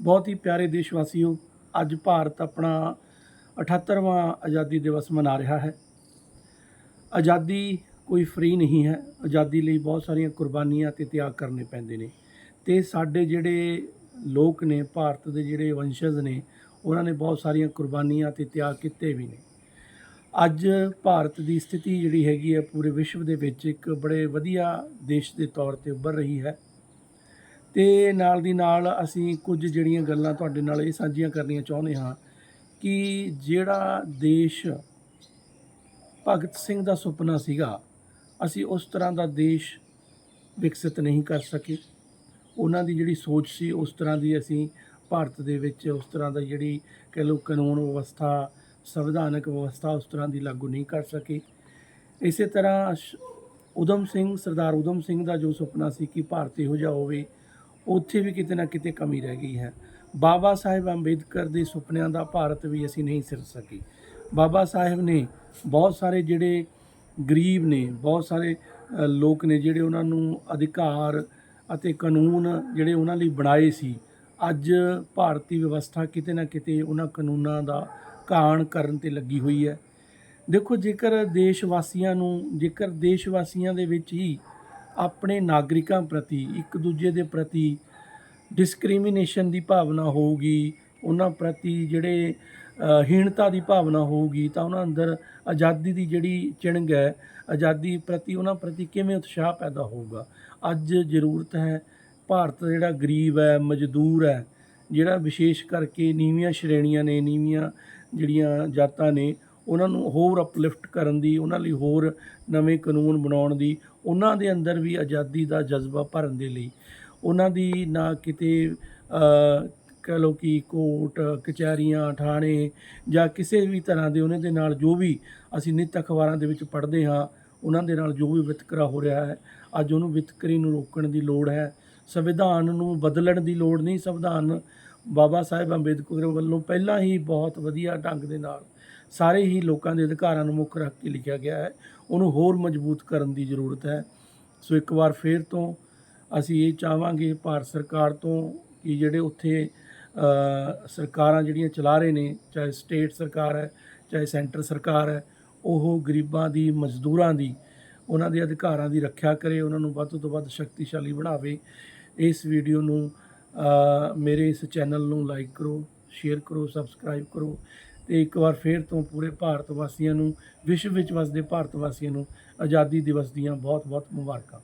ਬਹੁਤ ਹੀ ਪਿਆਰੇ ਦੇਸ਼ ਵਾਸੀਓ ਅੱਜ ਭਾਰਤ ਆਪਣਾ 78ਵਾਂ ਆਜ਼ਾਦੀ ਦਿਵਸ ਮਨਾ ਰਿਹਾ ਹੈ। ਆਜ਼ਾਦੀ ਕੋਈ ਫ੍ਰੀ ਨਹੀਂ ਹੈ। ਆਜ਼ਾਦੀ ਲਈ ਬਹੁਤ ਸਾਰੀਆਂ ਕੁਰਬਾਨੀਆਂ ਤੇ ਤਿਆਗ ਕਰਨੇ ਪੈਂਦੇ ਨੇ ਤੇ ਸਾਡੇ ਜਿਹੜੇ ਲੋਕ ਨੇ, ਭਾਰਤ ਦੇ ਜਿਹੜੇ ਵੰਸ਼ਜ ਨੇ, ਉਹਨਾਂ ਨੇ ਬਹੁਤ ਸਾਰੀਆਂ ਕੁਰਬਾਨੀਆਂ ਤੇ ਤਿਆਗ ਕੀਤੇ ਵੀ ਨੇ। ਅੱਜ ਭਾਰਤ ਦੀ ਸਥਿਤੀ ਜਿਹੜੀ ਹੈਗੀ ਹੈ ਪੂਰੇ ਵਿਸ਼ਵ ਦੇ ਵਿੱਚ ਇੱਕ ਬੜੇ ਵਧੀਆ ਦੇਸ਼ ਦੇ ਤੌਰ ਤੇ ਉੱਭਰ ਰਹੀ ਹੈ। ਤੇ ਨਾਲ ਦੀ ਨਾਲ ਅਸੀਂ ਕੁਝ ਜਿਹੜੀਆਂ ਗੱਲਾਂ ਤੁਹਾਡੇ ਨਾਲ ਇਹ ਸਾਂਝੀਆਂ ਕਰਨੀਆਂ ਚਾਹੁੰਦੇ ਹਾਂ ਕਿ ਜਿਹੜਾ ਦੇਸ਼ ਭਗਤ ਸਿੰਘ ਦਾ ਸੁਪਨਾ ਸੀਗਾ, ਅਸੀਂ ਉਸ ਤਰ੍ਹਾਂ ਦਾ ਦੇਸ਼ ਵਿਕਸਿਤ ਨਹੀਂ ਕਰ ਸਕੇ। ਉਹਨਾਂ ਦੀ ਜਿਹੜੀ ਸੋਚ ਸੀ, ਉਸ ਤਰ੍ਹਾਂ ਦੀ ਅਸੀਂ ਭਾਰਤ ਦੇ ਵਿੱਚ ਉਸ ਤਰ੍ਹਾਂ ਦਾ ਜਿਹੜੀ ਕਹਿ ਲਓ ਕਾਨੂੰਨ ਵਿਵਸਥਾ, ਸੰਵਿਧਾਨਕ ਵਿਵਸਥਾ ਉਸ ਤਰ੍ਹਾਂ ਦੀ ਲਾਗੂ ਨਹੀਂ ਕਰ ਸਕੇ। ਇਸੇ ਤਰ੍ਹਾਂ ਸ਼- ਸਿੰਘ, ਸਰਦਾਰ ਊਧਮ ਸਿੰਘ ਦਾ ਜੋ ਸੁਪਨਾ ਸੀ ਕਿ ਭਾਰਤ ਇਹੋ ਜਿਹਾ ਹੋਵੇ ਉੱਥੇ ਵੀ ਕਿਤੇ ਨਾ ਕਿਤੇ ਕਮੀ ਰਹਿ ਗਈ ਹੈ। ਬਾਬਾ ਸਾਹਿਬ ਅੰਬੇਦਕਰ ਦੇ ਸੁਪਨਿਆਂ ਦਾ ਭਾਰਤ ਵੀ ਅਸੀਂ ਨਹੀਂ ਸਿਰ ਸਕੇ। ਬਾਬਾ ਸਾਹਿਬ ਨੇ ਬਹੁਤ ਸਾਰੇ ਜਿਹੜੇ ਗਰੀਬ ਨੇ, ਬਹੁਤ ਸਾਰੇ ਲੋਕ ਨੇ ਜਿਹੜੇ ਉਹਨਾਂ ਨੂੰ ਅਧਿਕਾਰ ਅਤੇ ਕਾਨੂੰਨ ਜਿਹੜੇ ਉਹਨਾਂ ਲਈ ਬਣਾਏ ਸੀ, ਅੱਜ ਭਾਰਤੀ ਵਿਵਸਥਾ ਕਿਤੇ ਨਾ ਕਿਤੇ ਉਹਨਾਂ ਕਾਨੂੰਨਾਂ ਦਾ ਘਾਣ ਕਰਨ ਤੇ ਲੱਗੀ ਹੋਈ ਹੈ। ਦੇਖੋ, ਜੇਕਰ ਦੇਸ਼ ਵਾਸੀਆਂ ਨੂੰ, ਜੇਕਰ ਦੇਸ਼ ਵਾਸੀਆਂ ਦੇ ਵਿੱਚ ਹੀ ਆਪਣੇ ਨਾਗਰਿਕਾਂ ਪ੍ਰਤੀ, ਇੱਕ ਦੂਜੇ ਦੇ ਪ੍ਰਤੀ ਡਿਸਕ੍ਰਿਮੀਨੇਸ਼ਨ ਦੀ ਭਾਵਨਾ ਹੋਊਗੀ, ਉਹਨਾਂ ਪ੍ਰਤੀ ਜਿਹੜੇ ਹੀਣਤਾ ਦੀ ਭਾਵਨਾ ਹੋਊਗੀ, ਤਾਂ ਉਹਨਾਂ ਅੰਦਰ ਆਜ਼ਾਦੀ ਦੀ ਜਿਹੜੀ ਚਿਣਗ ਹੈ, ਆਜ਼ਾਦੀ ਪ੍ਰਤੀ ਉਹਨਾਂ ਪ੍ਰਤੀ ਕਿਵੇਂ ਉਤਸ਼ਾਹ ਪੈਦਾ ਹੋਊਗਾ? ਅੱਜ ਜ਼ਰੂਰਤ ਹੈ, ਭਾਰਤ ਦਾ ਜਿਹੜਾ ਗਰੀਬ ਹੈ, ਮਜ਼ਦੂਰ ਹੈ, ਜਿਹੜਾ ਵਿਸ਼ੇਸ਼ ਕਰਕੇ ਨੀਵੀਆਂ ਸ਼੍ਰੇਣੀਆਂ ਨੇ, ਨੀਵੀਆਂ ਜਿਹੜੀਆਂ ਜਾਤਾਂ ਨੇ ਉਹਨਾਂ ਨੂੰ ਹੋਰ ਅਪਲਿਫਟ ਕਰਨ ਦੀ ਉਹਨਾਂ ਲਈ ਹੋਰ ਨਵੇਂ ਕਾਨੂੰਨ ਬਣਾਉਣ ਦੀ ਉਹਨਾਂ ਦੇ ਅੰਦਰ ਵੀ ਆਜ਼ਾਦੀ ਦਾ ਜਜ਼ਬਾ ਭਰਨ ਦੇ ਲਈ। ਉਹਨਾਂ ਦੀ ਨਾ ਕਿਤੇ ਅ, ਕਹਿ ਲਓ ਕਿ ਕੋਰਟ ਕਚਹਿਰੀਆਂ ਥਾਣੇ ਜਾਂ ਕਿਸੇ ਵੀ ਤਰ੍ਹਾਂ ਦੇ ਉਹਨਾਂ ਦੇ ਨਾਲ ਜੋ ਵੀ ਅਸੀਂ ਨਿੱਤ ਅਖਬਾਰਾਂ ਦੇ ਵਿੱਚ ਪੜ੍ਹਦੇ ਹਾਂ ਉਹਨਾਂ ਦੇ ਨਾਲ ਜੋ ਵੀ ਵਿਤਕਰਾ ਹੋ ਰਿਹਾ ਹੈ ਅੱਜ ਉਹਨੂੰ ਵਿਤਕਰੀ ਨੂੰ ਰੋਕਣ ਦੀ ਲੋੜ ਹੈ। ਸੰਵਿਧਾਨ ਨੂੰ ਬਦਲਣ ਦੀ ਲੋੜ ਨਹੀਂ ਸੰਵਿਧਾਨ ਬਾਬਾ ਸਾਹਿਬ ਅੰਬੇਦਕਰ ਵੱਲੋਂ ਪਹਿਲਾਂ ਹੀ ਬਹੁਤ ਵਧੀਆ ਢੰਗ ਦੇ ਨਾਲ ਸਾਰੇ ਹੀ ਲੋਕਾਂ ਦੇ ਅਧਿਕਾਰਾਂ ਨੂੰ ਮੁੱਖ ਰੱਖ ਕੇ ਲਿਖਿਆ ਗਿਆ ਹੈ। ਉਹਨੂੰ ਹੋਰ ਮਜ਼ਬੂਤ ਕਰਨ ਦੀ ਜ਼ਰੂਰਤ ਹੈ। ਸੋ ਇੱਕ ਵਾਰ ਫੇਰ ਤੋਂ ਅਸੀਂ ਇਹ ਚਾਹਾਂਗੇ ਭਾਰਤ ਸਰਕਾਰ ਤੋਂ ਕਿ ਜਿਹੜੇ ਉੱਥੇ ਸਰਕਾਰਾਂ ਜਿਹੜੀਆਂ ਚਲਾ ਰਹੇ ਨੇ, ਚਾਹੇ ਸਟੇਟ ਸਰਕਾਰ ਹੈ, ਚਾਹੇ ਸੈਂਟਰ ਸਰਕਾਰ ਹੈ, ਉਹ ਗਰੀਬਾਂ ਦੀ, ਮਜ਼ਦੂਰਾਂ ਦੀ, ਉਹਨਾਂ ਦੇ ਅਧਿਕਾਰਾਂ ਦੀ ਰੱਖਿਆ ਕਰੇ, ਉਹਨਾਂ ਨੂੰ ਵੱਧ ਤੋਂ ਵੱਧ ਸ਼ਕਤੀਸ਼ਾਲੀ ਬਣਾਵੇ। ਇਸ ਵੀਡੀਓ ਨੂੰ ਮੇਰੇ ਇਸ ਚੈਨਲ ਨੂੰ ਲਾਈਕ ਕਰੋ, ਸ਼ੇਅਰ ਕਰੋ, ਸਬਸਕ੍ਰਾਈਬ ਕਰੋ। ਤੇ ਇੱਕ ਵਾਰ ਫੇਰ ਤੋਂ ਪੂਰੇ ਭਾਰਤ ਵਾਸੀਆਂ ਨੂੰ, ਵਿਸ਼ਵ ਵਿੱਚ ਵਸਦੇ ਭਾਰਤ ਵਾਸੀਆਂ ਨੂੰ ਆਜ਼ਾਦੀ ਦਿਵਸ ਦੀਆਂ ਬਹੁਤ ਬਹੁਤ ਮੁਬਾਰਕਾਂ।